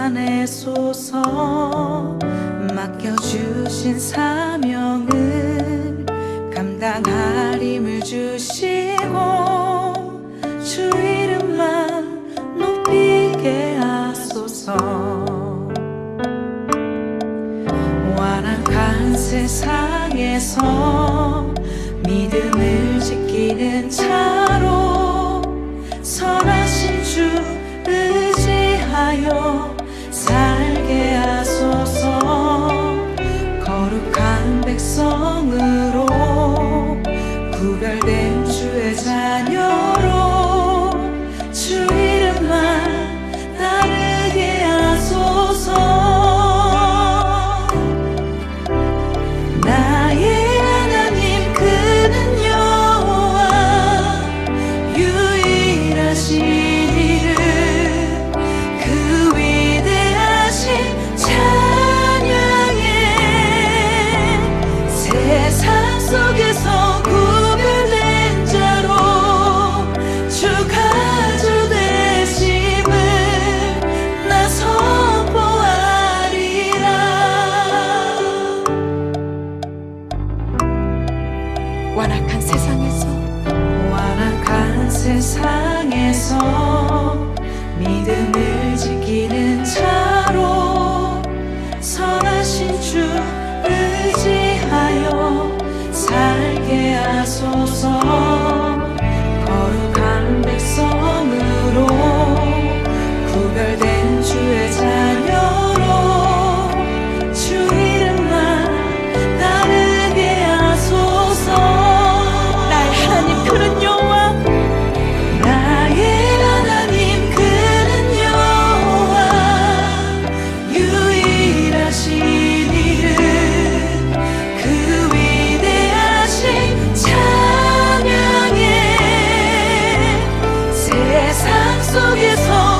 나타내소서 맡겨주신 사명을 감당할 힘을 주시고 주 이름만 높이게 하소서. 완악한 세상에서 믿음을 지키는 참 세상 속에서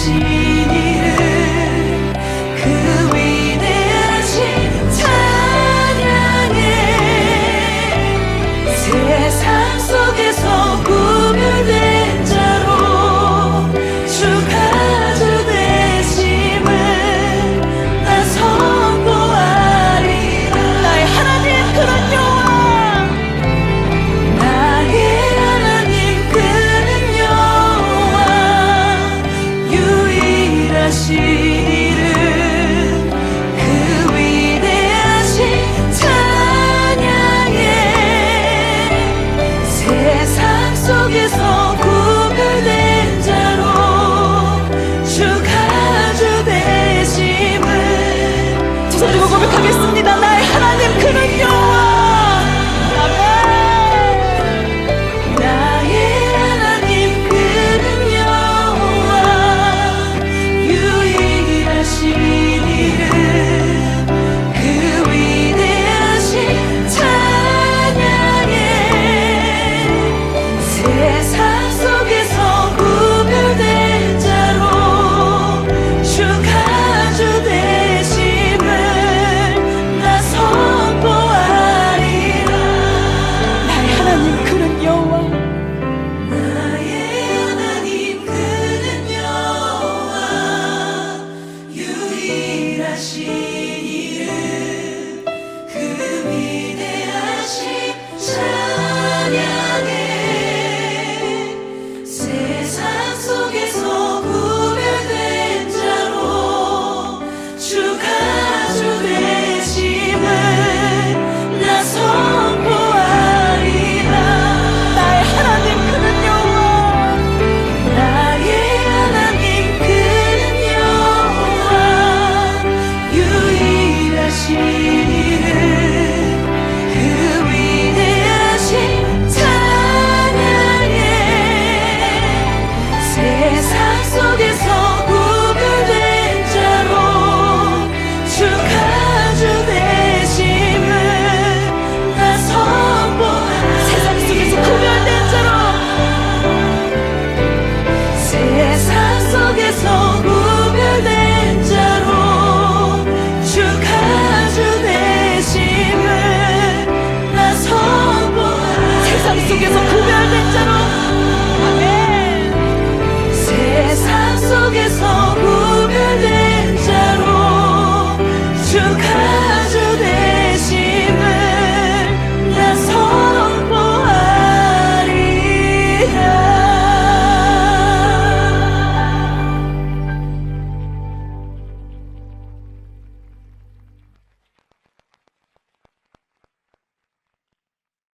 see z tego głowy krew jest